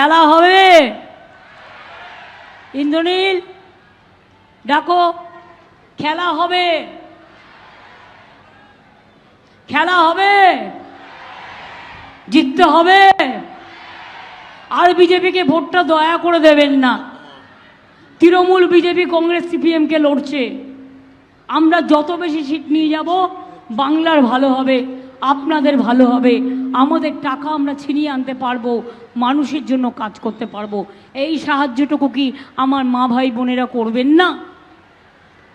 খেলা হবে। ইন্দ্রনীল, ডাকো, খেলা হবে। খেলা হবে। জিততে হবে। আর বিজেপিকে ভোটটা দয়া করে দেবেন না। তৃণমূল, বিজেপি, কংগ্রেস সিপিএমকে লড়ছে। আমরা যত বেশি সিট নিয়ে যাব, বাংলার ভালো হবে। আপনাদের ভালো হবে। আমাদের টাকা আমরা ছিনিয়ে আনতে পারব, মানুষের জন্য কাজ করতে পারব। এই সাহায্যটুকু কি আমার মা ভাই বোনেরা করবেন না?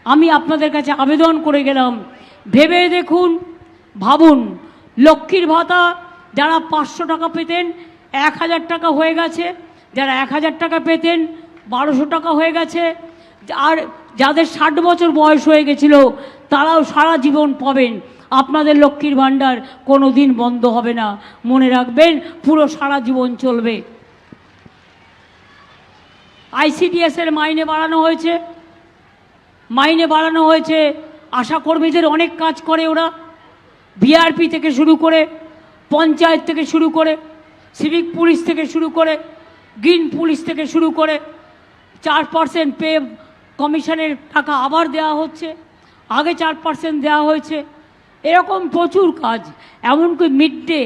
আমি আপনাদের কাছে আবেদন করে গেলাম। ভেবে দেখুন, ভাবুন, লক্ষ্মীর ভাতা যারা পাঁচশো টাকা পেতেন, এক হাজার টাকা হয়ে গেছে। যারা এক হাজার টাকা পেতেন, বারোশো টাকা হয়ে গেছে। আর যাদের ষাট বছর বয়স হয়ে গেছিল, তারাও সারা জীবন পাবেন। আপনাদের লক্ষ্মীর ভাণ্ডার কোনো দিন বন্ধ হবে না। মনে রাখবেন, পুরো সারা জীবন চলবে। আইসিডিএস এর মাইনে বাড়ানো হয়েছে। মাইনে বাড়ানো হয়েছে। আশাকর্মীদের অনেক কাজ করে ওরা। বিআরপি থেকে শুরু করে, পঞ্চায়েত থেকে শুরু করে সিভিক পুলিশ থেকে শুরু করে, গ্রিন পুলিশ থেকে শুরু করে, চার পার্সেন্ট পে কমিশনের টাকা আবার দেওয়া হচ্ছে। আগে চার পার্সেন্ট দেওয়া হয়েছে। এরকম প্রচুর কাজ। এমনকি মিড ডে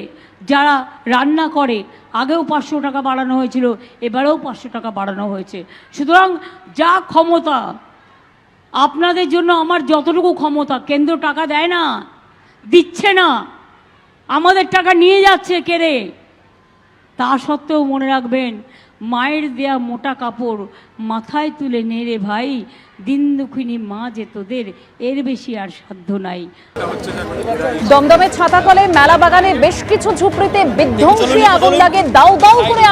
যারা রান্না করে, আগেও পাঁচশো টাকা বাড়ানো হয়েছিল, এবারেও পাঁচশো টাকা বাড়ানো হয়েছে। সুতরাং যা ক্ষমতা, আপনাদের জন্য আমার যতটুকু ক্ষমতা, কেন্দ্র টাকা দেয় না, দিচ্ছে না, আমাদের টাকা নিয়ে যাচ্ছে কেড়ে তা সত্ত্বেও মনে রাখবেন মায়ের দেয়া মোটা কাপড় মাথায় তুলে নেড়ে ভাই দিন দুঃখিনী মা যে তোদের এর বেশি আর সাধ্য নাই। দমদমে ছাতাকলে মেলা বাগানে বেশ কিছু ঝুপড়িতে বিধ্বংসী আগুন লাগে দাউ দাউ করে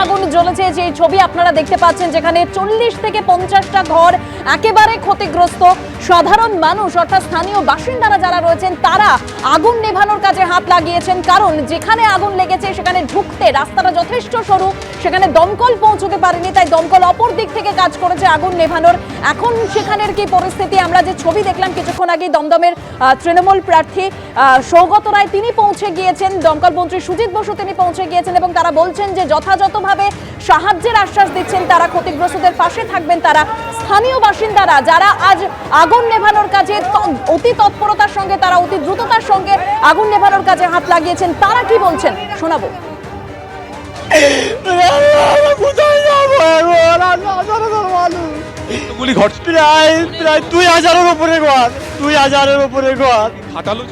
যে ছবি আপনারা দেখতে পাচ্ছেন যেখানে চল্লিশ থেকে পঞ্চাশটা ঘর একেবারে ক্ষতিগ্রস্ত। সাধারণ মানুষ, অর্থাৎ স্থানীয় বাসিন্দারা যারা রয়েছেন, তারা আগুন নেভানোর কাজে হাত লাগিয়েছেন। কারণ যেখানে আগুন লেগেছে, সেখানে ঢুকতে রাস্তাটা যথেষ্ট সরু, সেখানে দমকল পৌঁছতে পারেনি, তাই দমকল অপর দিক থেকে কাজ করেছে আগুন নেভানোর। এখন সেখানের কি পরিস্থিতি? আমরা যে ছবি দেখলাম, কিছুক্ষণ আগে দমদমের তৃণমূল প্রার্থী সৌগত রায়, তিনি পৌঁছে গিয়েছেন। দমকল মন্ত্রী সুজিত বসু তিনি পৌঁছে গিয়েছেন এবং তারা বলছেন যে যথাযথভাবে সাহায্যের আশ্বাস দিচ্ছেন তারা ক্ষতিগ্রস্তদের পাশে থাকবেন তারা। স্থানীয় বাসিন্দারা যারা আজ আগুন নেভানোর কাজে ত- অতি তৎপরতার সঙ্গে তারা অতি দ্রুততার সঙ্গে আগুন নেভানোর কাজে হাত লাগিয়েছেন তারা কি বলছেন? শোনাবো। কতগুলি প্রায় প্রায় দুই হাজারের উপরে ঘর দুই হাজারের উপরে ঘর। খাটালো।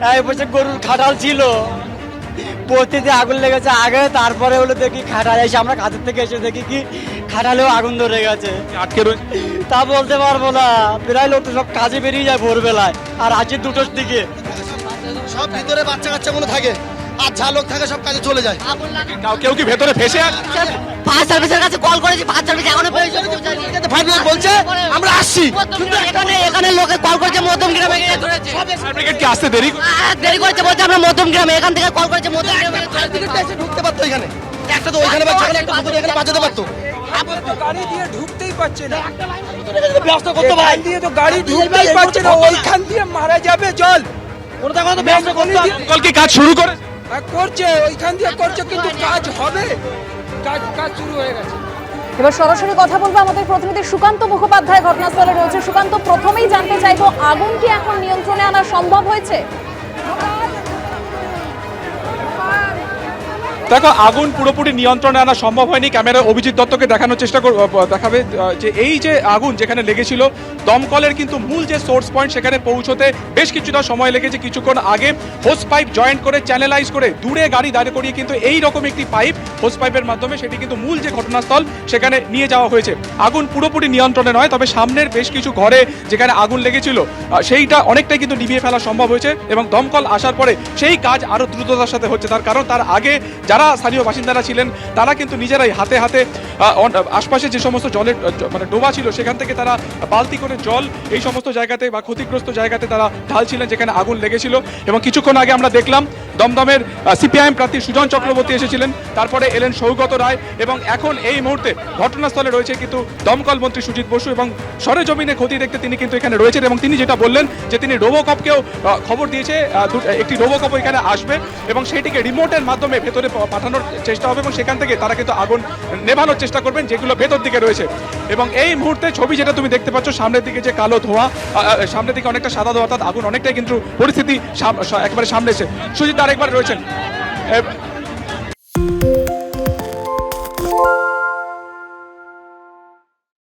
এক বছর গরুর খাটাল ছিল। পতিতে আগুন লেগেছে আগে তারপরে হলো দেখি খাটাল এসে আমরা কাজের থেকে এসে দেখি কি খাটালেও আগুন ধরে গেছে। আটকে রয়েছে তা বলতে পারব না প্রায় লোক তো সব কাজে বেরিয়ে যায় ভোরবেলায় আর আজকে দুটোর দিকে। সব ভিতরে বাচ্চা কাচ্চাগুলো থাকে আর যা লোক থাকে সব কাজে চলে যায়। কাউ কেউ কি ভেতরে ফেসে আছে? ফায়ার সার্ভিসের কাছে কল করেছি ফায়ার সার্ভিস এখনও পৌঁছায়নি। ফাইভ বলছে আমরা আসছি এখানে এখানে লোকে কল করেছে মধ্যম গ্রামে গিয়ে ধরেছে। ফায়ার কি আসতে দেরি? দেরি করেছে বলছে আমরা মধ্যম গ্রামে এখান থেকে কল করেছে মধ্যম গ্রামে এসে ঢুকতে পারতো এখানে। একটা তো ওইখানে বাচ্চা একটা ভিতরে এখানে বাঁচাতে পারতো। গাড়ি দিয়ে ঢুকতেই পারছে না। ব্যবস্থা করতে ভাই দিয়ে তো গাড়ি ঢুকতেই পারছে না ওইখান দিয়ে মারা যাবে জল ওটা তো করতে। কি কাজ শুরু করে? আর করছে ওইখান দিয়ে করছে কিন্তু কাজ হবে। কাজ কাজ শুরু হয়ে গেছে। এবার সরাসরি কথা বলব আমাদের প্রতিনিধি সুকান্ত মুখোপাধ্যায় ঘটনাস্থলে রয়েছে। সুকান্ত, প্রথমেই জানতে চাইব, আগুন কি এখন নিয়ন্ত্রণে আনা সম্ভব হয়েছে? দেখো, আগুন পুরোপুরি নিয়ন্ত্রণে আনা সম্ভব হয়নি। ক্যামেরা অভিজিৎ দত্তকে দেখানোর চেষ্টা দেখাবে যে এই যে আগুন যেখানে লেগেছিল, দমকলের কিন্তু মূল যে সোর্স পয়েন্ট সেখানে পৌঁছতে বেশ কিছুটা সময় লেগেছে। কিছুক্ষণ আগে হোস পাইপ জয়েন্ট করে চ্যানেলাইজ করে দূরে গাড়ি দাঁড়িয়ে করিয়ে কিন্তু এই রকম একটি পাইপ হোস পাইপের মাধ্যমে সেটি কিন্তু মূল যে ঘটনাস্থল সেখানে নিয়ে যাওয়া হয়েছে। আগুন পুরোপুরি নিয়ন্ত্রণে নয়, তবে সামনের বেশ কিছু ঘরে যেখানে আগুন লেগেছিল সেইটা অনেকটাই কিন্তু নিভিয়ে ফেলা সম্ভব হয়েছে এবং দমকল আসার পরে সেই কাজ আরও দ্রুততার সাথে হচ্ছে। তার কারণ, তার আগে যারা স্থানীয় বাসিন্দারা ছিলেন, তারা কিন্তু নিজেরাই হাতে হাতে আশপাশে যে সমস্ত জলের মানে ডোবা ছিল, সেখান থেকে তারা বালতি করে জল এই সমস্ত জায়গাতে বা ক্ষতিগ্রস্ত জায়গাতে তারা ঢালছিলেন, যেখানে আগুন লেগেছিল। এবং কিছুক্ষণ আগে আমরা দেখলাম দমদমের সিপিআইএম প্রার্থী সুজন চক্রবর্তী এসেছিলেন। তারপরে এলেন সৌগত রায় এবং এখন এই মুহূর্তে ঘটনাস্থলে রয়েছে কিন্তু দমকল মন্ত্রী সুজিত বসু এবং সরেজমিনে ক্ষতি দেখতে তিনি কিন্তু এখানে রয়েছেন এবং তিনি যেটা বললেন যে তিনি রোবোকপকেও খবর দিয়েছে একটি রোবোকপ এখানে আসবে এবং সেটিকে রিমোটের মাধ্যমে ভেতরে পাঠানোর চেষ্টা হবে এবং সেখান থেকে তারা কিন্তু আগুন নেভানোর চেষ্টা করবেন যেগুলো ভেতর দিকে রয়েছে। এবং এই মুহূর্তে ছবি যেটা তুমি দেখতে পাচ্ছ, সামনের দিকে যে কালো ধোঁয়া সামনের দিকে অনেকটা সাদা ধোঁয়া, অর্থাৎ আগুন অনেকটাই কিন্তু পরিস্থিতি একবারে সামনে এসে সুজিত আরেকবার রয়েছেন এ,